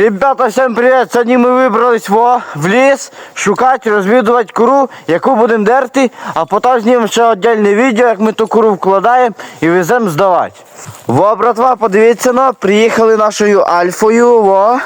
Ребята, всем привет! Сьогодні ми вибрались во, в ліс шукати, розвідувати куру, яку будемо дерти, а потім знімемо ще віддільне відео, як ми ту куру вкладаємо і веземо здавати. Во, братва, подивіться на, приїхали нашою альфою, во.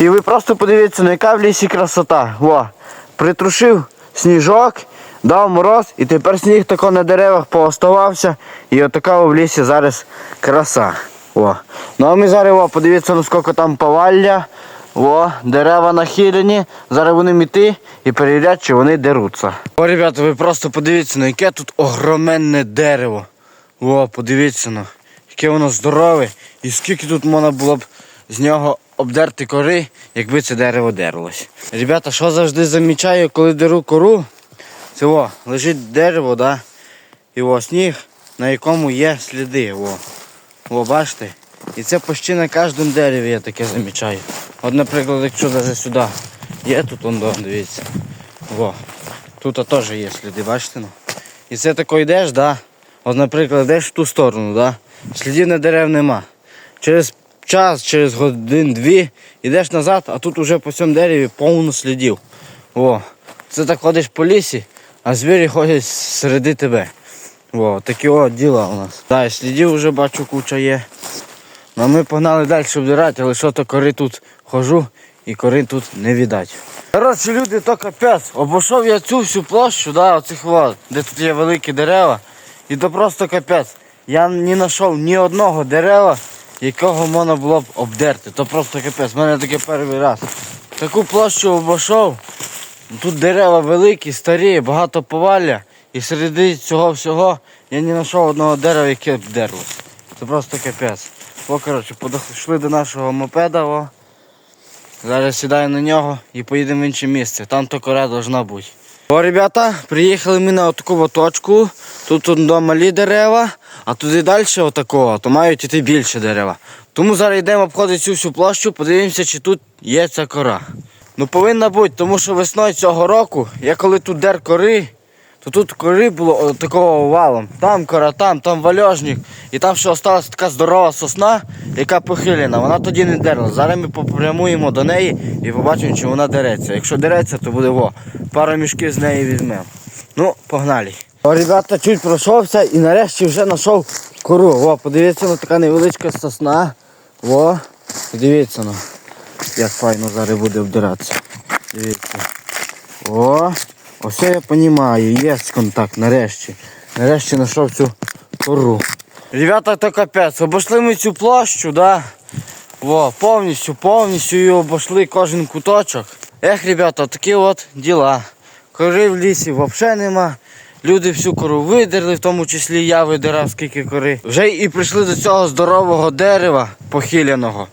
І ви просто подивіться, на яка в лісі красота. Во. Притрушив сніжок, дав мороз, і тепер сніг тако на деревах пооставався. І отака в лісі зараз краса. О. Ну а ми зараз о, подивіться, ну скільки там повалля. О, дерева нахилені. Зараз будемо йти і перевіряти, чи вони деруться. О, ребята, ви просто подивіться, на яке тут огроменне дерево. О, подивіться на, яке воно здорове. І скільки тут можна було б з нього обдерти кори, якби це дерево дерлось. Ребята, що завжди замічаю, коли деру кору, це о, лежить дерево, да? І о, сніг, на якому є сліди. О. О, бачите? І це почти на кожному дереві я таке замічаю. От, наприклад, якщо навіть сюди є, тут он, дивіться. О, тут теж є сліди, бачите? Ну? І це тако йдеш, да? От, наприклад, йдеш в ту сторону, да? слідів на дерев нема. Через час, через годин-дві йдеш назад, а тут уже по цьому дереві повно слідів. О, це так ходиш по лісі, а звірі ходять середи тебе. О, такі от діла у нас. Так, слідів вже бачу куча є. Ну ми погнали далі обдирати, але що то кори тут хожу і кори тут не віддать. Коротше, люди, то капець. Обійшов я цю всю площу, да, оцих вот, де тут є великі дерева. І то просто капець. Я не знайшов ні одного дерева, якого можна було б обдерти. То просто капець. У мене таке перший раз. Таку площу обійшов. Тут дерева великі, старі, багато повалля. І серед цього всього я не знайшов одного дерева, яке б дерлось. Це просто капець. О, коротше, подійшли до нашого мопеда. О. Зараз сідаю на нього і поїдемо в інше місце. Там то кора должна бути. О, ребята, приїхали ми на таку точку. Тут малі дерева, а туди далі отакого, то мають іти більше дерева. Тому зараз йдемо обходити цю всю площу, подивимося, чи тут є ця кора. Ну повинна бути, тому що весною цього року, я коли тут дер кори, то тут кори було такого валом. Там кора, там, там вальожник. І там ще осталась така здорова сосна, яка похилена. Вона тоді не дерла. Зараз ми попрямуємо до неї і побачимо, чи вона дереться. Якщо дереться, то буде во. Пару мішків з неї візьмемо. Ну, погнали. О, ребята, чуть пройшовся і нарешті вже знайшов кору. О, подивіться, ну така невеличка сосна. О, подивіться, ну. Як файно зараз буде обдиратися. Дивіться. О, ось я розумію, є контакт нарешті. Нарешті знайшов цю кору. Ребята, то капець, обійшли ми цю площу, да? Во, повністю, повністю її обійшли кожен куточок. Ех, ребята, такі от діла. Кори в лісі взагалі нема. Люди всю кору видерли, в тому числі я видирав скільки кори. Вже і прийшли до цього здорового дерева похиляного.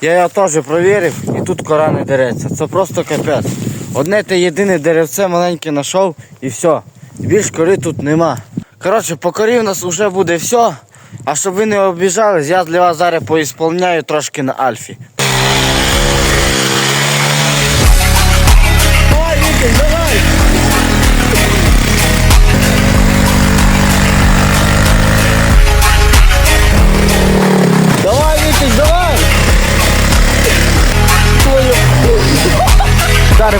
Я його теж провірив і тут кора не дереться. Це просто капець. Одне те єдине деревце маленьке знайшов і все. Більш кори тут нема. Коротше, по корі в нас вже буде все. А щоб ви не обіжались, я для вас зараз поісполняю трошки на альфі. Давай, давай! Давай,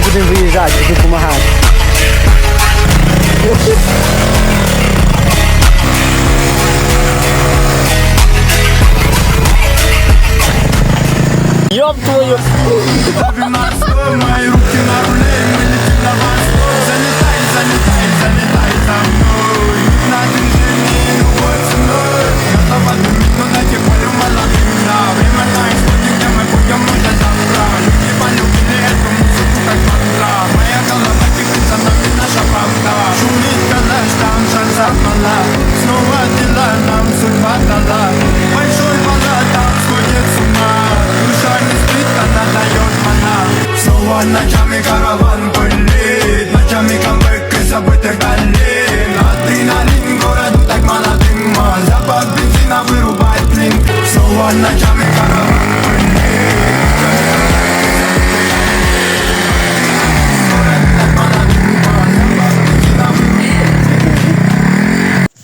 будемо виїжджати, допомагати. Йоп твою! Мои руки на руле,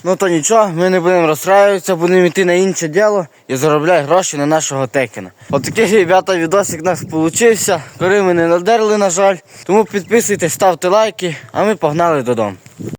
Ну то нічого, ми не будемо розстраюватися, будемо йти на інше діло і заробляти гроші на нашого текена. От такий, ребята, відосик у нас вийшов. Кори ми не надерли, на жаль. Тому підписуйтесь, ставте лайки, а ми погнали додому.